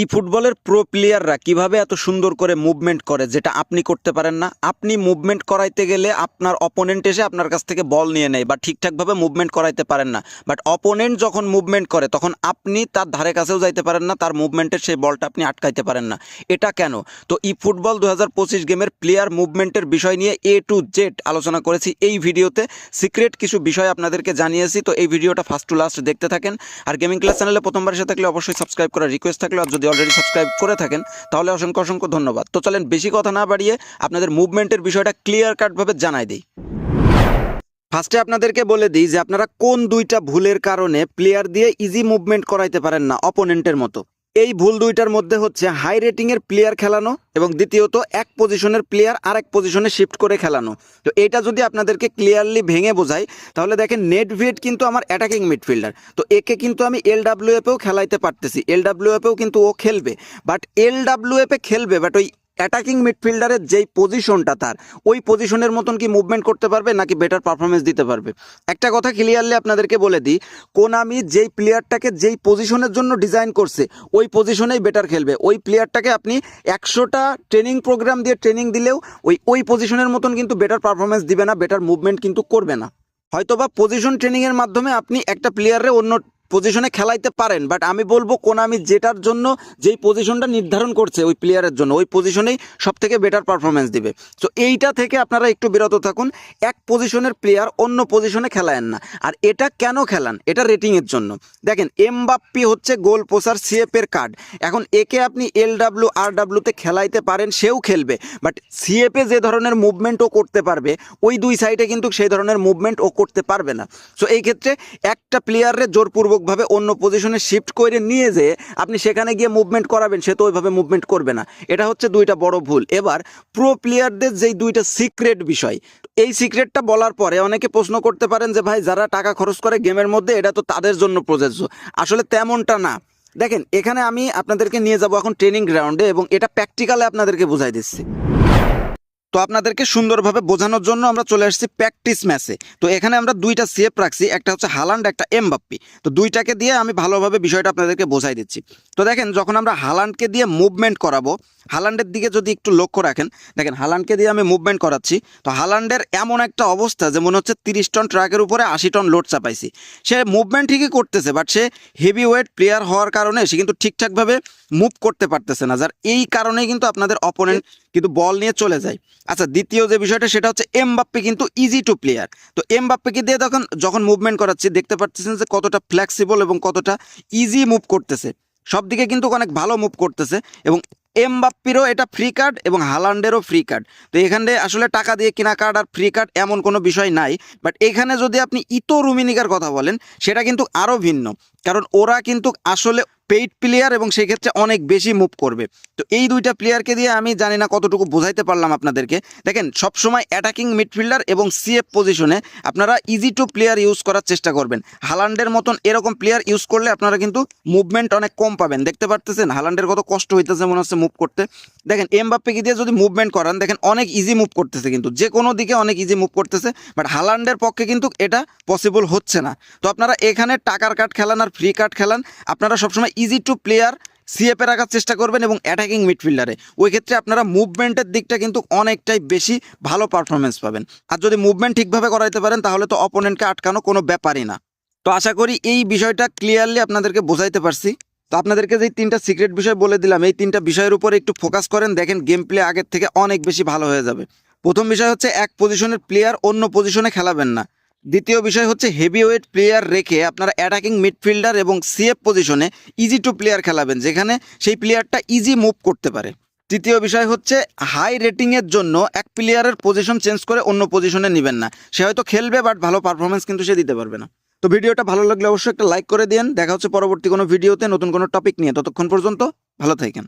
ই ফুটবলের প্রো প্লেয়াররা কীভাবে এত সুন্দর করে মুভমেন্ট করে যেটা আপনি করতে পারেন না? আপনি মুভমেন্ট করাইতে গেলে আপনার অপোনেন্ট এসে আপনার কাছ থেকে বল নিয়ে নেয় বা ঠিকঠাকভাবে মুভমেন্ট করাইতে পারেন না। বাট অপোনেন্ট যখন মুভমেন্ট করে, তখন আপনি তার ধারে কাছেও যাইতে পারেন না, তার মুভমেন্টের সেই বলটা আপনি আটকাইতে পারেন না। এটা কেন? তো ই ফুটবল দু হাজার পঁচিশ গেমের প্লেয়ার মুভমেন্টের বিষয় নিয়ে এ টু জেড আলোচনা করেছি এই ভিডিওতে। সিক্রেট কিছু বিষয় আপনাদেরকে জানিয়েছি, তো এই ভিডিওটা ফার্স্ট টু লাস্ট দেখতে থাকেন। আর গেমিং ক্লাস চ্যানেলে প্রথমবার এসে থাকলে অবশ্যই সাবস্ক্রাইব করার রিকোয়েস্ট থাকলে। আর যদি অলরেডি সাবস্ক্রাইব করে থাকেন, তাহলে অসংখ্য অসংখ্য ধন্যবাদ। তো চলেন বেশি কথা না বাড়িয়ে আপনাদের মুভমেন্টের বিষয়টা ক্লিয়ার কাটভাবে জানাই দিই। ফার্স্টে আপনাদেরকে বলে দিই যে আপনারা কোন দুইটা ভুলের কারণে প্লেয়ার দিয়ে ইজি মুভমেন্ট করাইতে পারেন না অপোনেন্টের মতো। এই ভুল দুইটার মধ্যে হচ্ছে হাই রেটিংয়ের প্লেয়ার খেলানো এবং দ্বিতীয়ত এক পজিশনের প্লেয়ার আরেক পজিশনে শিফট করে খেলানো। তো এটা যদি আপনাদেরকে ক্লিয়ারলি ভেঙে বোঝাই, তাহলে দেখেন নেট ভিয়েট কিন্তু আমার অ্যাটাকিং মিডফিল্ডার তো একে কিন্তু আমি এল ডাব্লিউএফেও খেলাইতে পারতেছি। এল ডাব্লিউএফেও কিন্তু ও খেলবে। বাট এল ডাব্লিউএফে খেলবে বাট ওই অ্যাটাকিং মিডফিল্ডারের যেই পজিশনটা তার, ওই পজিশনের মতন কি মুভমেন্ট করতে পারবে নাকি বেটার পারফরমেন্স দিতে পারবে? একটা কথা ক্লিয়ারলি আপনাদেরকে বলে দিই কোনামি যেই প্লেয়ারটাকে যেই পজিশনের জন্য ডিজাইন করছে, ওই পজিশনেই বেটার খেলবে। ওই প্লেয়ারটাকে আপনি একশোটা ট্রেনিং প্রোগ্রাম দিয়ে ট্রেনিং দিলেও ওই ওই পজিশনের মতন কিন্তু বেটার পারফরমেন্স দিবে না বেটার মুভমেন্ট কিন্তু করবে না। হয়তোবা পজিশন ট্রেনিংয়ের মাধ্যমে আপনি একটা প্লেয়ারে অন্য পজিশনে খেলাইতে পারেন বাট আমি বলব কোনামি যেটার জন্য যেই পজিশনটা নির্ধারণ করছে ওই প্লেয়ারের জন্য, ওই পজিশনেই সব থেকে বেটার পারফরমেন্স দিবে। সো এইটা থেকে আপনারা একটু বিরত থাকুন, এক পজিশনের প্লেয়ার অন্য পজিশনে খেলায়েন না। আর এটা কেন খেলান? এটা রেটিংয়ের জন্য। দেখেন এমবাপ্পি হচ্ছে গোল পোসার সিএফের কার্ড এখন একে আপনি এল ডাব্লিউ আর ডাব্লিউতে খেলাইতে পারেন, সেও খেলবে। বাট সিএফে যে ধরনের মুভমেন্ট ও করতে পারবে, ওই দুই সাইডে কিন্তু সেই ধরনের মুভমেন্ট ও করতে পারবে না। সো এই ক্ষেত্রে একটা প্লেয়ারে জোরপূর্বকভাবে অন্য পজিশনে শিফট করে নিয়ে যেয়ে আপনি সেখানে গিয়ে মুভমেন্ট করাবেন, সে তো ওইভাবে মুভমেন্ট করবে না। এটা হচ্ছে দুইটা বড় ভুল। এবার প্রো প্লেয়ারদের যেই দুইটা সিক্রেট বিষয়, এই সিক্রেটটা বলার পরে অনেকে প্রশ্ন করতে পারেন যে, ভাই, যারা টাকা খরচ করে গেমের মধ্যে, এটা তো তাদের জন্য প্রযোজ্য। আসলে তেমনটা না। দেখেন, এখানে আমি আপনাদেরকে নিয়ে যাব এখন ট্রেনিং গ্রাউন্ডে এবং এটা প্র্যাকটিক্যালে আপনাদেরকে বুঝাই দিচ্ছি। আপনাদেরকে সুন্দরভাবে বোঝানোর জন্য আমরা চলে আসছি প্র্যাকটিস ম্যাচে তো এখানে আমরা দুইটা সেফ রাখছি, একটা হচ্ছে হালান্ড, একটা এমবাপ্পি। তো দুইটাকে দিয়ে আমি ভালোভাবে বিষয়টা আপনাদেরকে বোঝাই দিচ্ছি। তো দেখেন, যখন আমরা হালান্ডকে দিয়ে মুভমেন্ট করাবো হালান্ডের দিকে যদি একটু লক্ষ্য রাখেন, দেখেন হালান্ডকে দিয়ে আমি মুভমেন্ট করাচ্ছি, তো হালান্ডের এমন একটা অবস্থা যে মনে হচ্ছে তিরিশ টন ট্রাকের উপরে আশি টন লোড চাপাইছি। সে মুভমেন্ট ঠিকই করতেছে বাট সে হেভি ওয়েট প্লেয়ার হওয়ার কারণে সে কিন্তু ঠিকঠাকভাবে মুভ করতে পারতেছে না, যার এই কারণেই কিন্তু আপনাদের অপোনেন্ট কিন্তু বল নিয়ে চলে যায়। আচ্ছা দ্বিতীয় যে বিষয়টা সেটা হচ্ছে এমবাপ্পে কিন্তু ইজি টু প্লেয়ার তো এমবাপ্পেকে দিয়ে তখন যখন মুভমেন্ট করাচ্ছি, দেখতে পাচ্ছেন যে কতটা ফ্লেক্সিবল এবং কতটা ইজি মুভ করতেছে। সব দিকে কিন্তু অনেক ভালো মুভ করতেছে এবং এম বাপ্পিরও এটা ফ্রি কার্ড এবং হালান্ডেরও ফ্রি কার্ড তো এখানে আসলে টাকা দিয়ে কেনা কার্ড আর ফ্রি কার্ড এমন কোনো বিষয় নাই। বাট এখানে যদি আপনি ইতো রুমিনিকার কথা বলেন, সেটা কিন্তু আরও ভিন্ন। কারণ ওরা কিন্তু আসলে পেইড প্লেয়ার এবং সেই ক্ষেত্রে অনেক বেশি মুভ করবে। তো এই দুইটা প্লেয়ারকে দিয়ে আমি জানি না কতটুকু বোঝাইতে পারলাম আপনাদেরকে। দেখেন, সবসময় অ্যাটাকিং মিডফিল্ডার এবং সিএফ পজিশনে আপনারা ইজি টু প্লেয়ার ইউজ করার চেষ্টা করবেন। হালান্ডের মতন এরকম প্লেয়ার ইউজ করলে আপনারা কিন্তু মুভমেন্ট অনেক কম পাবেন। দেখতে পারতেছেন, হালান্ডের কত কষ্ট হইতেছে মনে হচ্ছে মুভ করতে। দেখেন এমবাপ্পেকে দিয়ে যদি মুভমেন্ট করান, দেখেন অনেক ইজি মুভ করতেছে কিন্তু। যে কোনো দিকে অনেক ইজি মুভ করতেছে বাট হালান্ডের পক্ষে কিন্তু এটা পসিবল হচ্ছে না। তো আপনারা এখানে টাকার কার্ড খেলান আর ফ্রি কার্ড খেলান, আপনারা সবসময় ইজি টু প্লেয়ার সিএপে রাখার চেষ্টা করবেন এবং অ্যাটাকিং মিডফিল্ডারে ওই ক্ষেত্রে আপনারা মুভমেন্টের দিকটা কিন্তু অনেকটাই বেশি ভালো পারফরমেন্স পাবেন। আর যদি মুভমেন্ট ঠিকভাবে করাইতে পারেন, তাহলে তো অপোনেন্টকে আটকানো কোনো ব্যাপারই না। তো আশা করি এই বিষয়টা ক্লিয়ারলি আপনাদেরকে বোঝাইতে পারছি। তো আপনাদেরকে যে তিনটা সিক্রেট বিষয় বলে দিলাম, এই তিনটা বিষয়ের উপরে একটু ফোকাস করেন, দেখেন গেম প্লে আগের থেকে অনেক বেশি ভালো হয়ে যাবে। প্রথম বিষয় হচ্ছে এক পজিশনের প্লেয়ার অন্য পজিশনে খেলাবেন না। দ্বিতীয় বিষয় হচ্ছে হেভি ওয়েট প্লেয়ার রেখে আপনারা অ্যাটাকিং মিডফিল্ডার এবং সিএফ পজিশনে ইজি টু প্লেয়ার খেলাবেন, যেখানে সেই প্লেয়ারটা ইজি মুভ করতে পারে। তৃতীয় বিষয় হচ্ছে হাই রেটিংয়ের জন্য এক প্লেয়ারের পজিশন চেঞ্জ করে অন্য পজিশনে নেবেন না। সে হয়তো খেলবে বাট ভালো পারফরমেন্স কিন্তু সে দিতে পারবে না। তো ভিডিওটা ভালো লাগলে অবশ্যই একটা লাইক করে দেন দেখা হচ্ছে পরবর্তী কোনো ভিডিওতে নতুন কোনো টপিক নিয়ে। ততক্ষণ পর্যন্ত ভালো থাকেন।